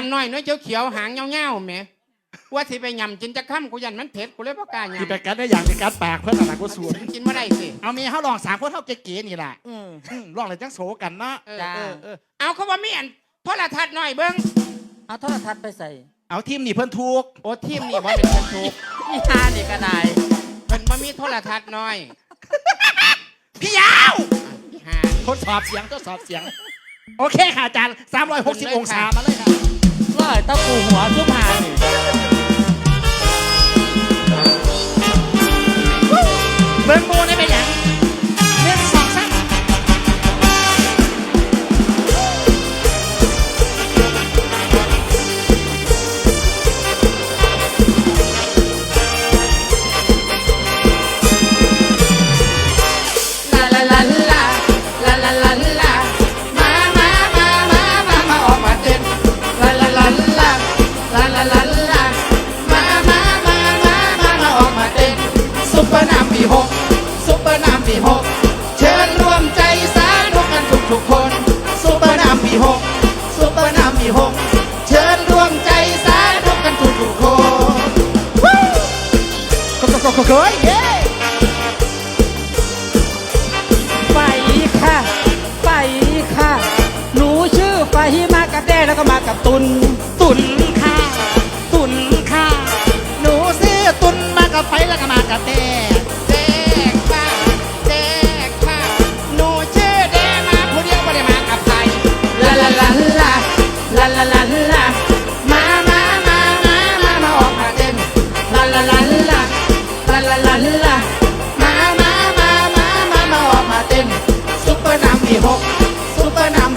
างน้อยน้อยเขียวๆหางเงาๆแหมว่าสิไปยำจินจะค่ำกูยันมันเผ็ดกูเลยบ่กล้าที่ไปยำกัดได้อย่างที่กัดปากเพื่อนอะไรกูสวนกินไม่ได้สิเอามีเขาลองสามคนเท่าเก๋ๆนี่แหละอืมอืมลองเลยจังโสกันเนาะเออจ้าเออเออเอาเขาว่ามีอันโทรทัศน์หน่อยเบิ้งเอาโทรทัศน์ไปใส่ เอาทีมนี่เพื่อนทุกโอ้ทีมนี่ว่าเป็นคนถูกอีหานี่ก็ได้มันมามีโทรทัศน์หน่อยพี่ยาวอีห่าทดสอบเสียงทดสอบเสียง โอเคค่ะอาจารย์360 องศามาเลยค่ะร้อยตะปูหัวทุกหาาลาลาลามามามามามามาออกมาเต้นซุปเปอร์น้ำปีหกซุปเปอร์น้ำปีหกเชิญรวมใจสาธุกันทุกทุกคนซุปเปอร์น้ำปีหกซุปเปอร์น้ำปีหกเชิญรวมใจสาธุกันทุกทุกคนก็ก็ก็ก็เฮ้ยเย้ไปค่ะ ไปค่ะ หนูชื่อไฟมากับแด้แล้วก็มากับตุน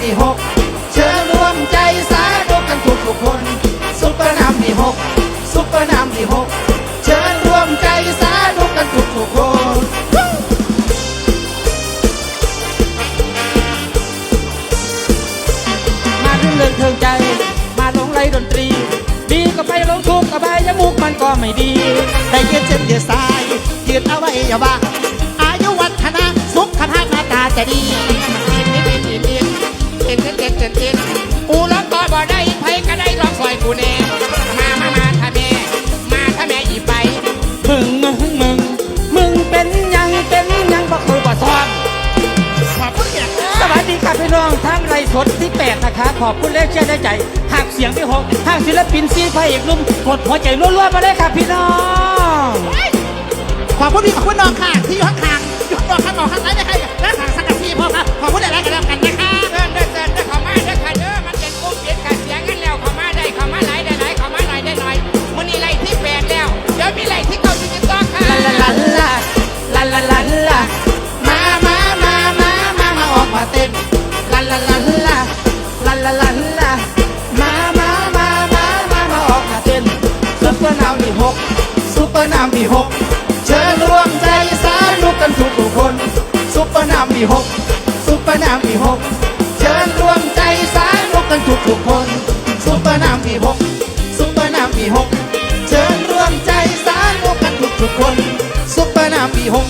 ปเปอร์น้ำมีหกเชิญรวมใจสาธุกันทุกทุกคน ซุปเปอร์น้ำมีหกซุปเปอร์น้ำมีหกเชิญรวมใจสาธุกันทุกทุกคนมาเรื่องเริงเทิงใจ มาลงไหลดนตรี ดีก็ไปลงทุกข์อบายยมุกมันก็ไม่ดีได้ยืดเส้นยืดสายยืดเอาไว้อย่าว่าอายุวัฒนะสุขภาพหน้าตาจะดี อูร้องต่อบ่ได้ไผก็ได้ร้องซอยกูแน่มามามาถ้าแม่ มาถ้าแม่อีไป มึงมึงมึงมึงเป็นหยังเป็นหยังบอกเคยบ่ซ้อม ขอบคุณเนี่ยสวัสดีครับพี่น้องทั้งไรสดที่ 8 นะคะ ขอบคุณเลขเชื่อได้ใจ หากเสียงที่หกหากศิลปินซีพระเอกหนุ่มกดหัวใจรัวๆมาเลยครับพี่น้อง ขอบคุณพี่ขอบคุณน้องค่ะที่อยู่ข้างๆอยู่ข้างๆข้างหมอข้างไหนได้ใครและทางสังกัดทีพ่อค่ะขอบคุณอะไรกันแล้วกันนะ มามามามามามาออกมาเต้นซุปเปอร์นาวมีหกซุปเปอร์นาวมีหกเชิญรวมใจสาธุกันทุกทุกคนซุปเปอร์นาวมีหกซุปเปอร์นาวมีหกเชิญรวมใจสาธุกันทุกทุกคนซุปเปอร์น้ำมีหกซุปเปอร์น้ำมีหกเชิญรวมใจสาธุกันทุกทุกคนซุปเปอร์น้ำมีหก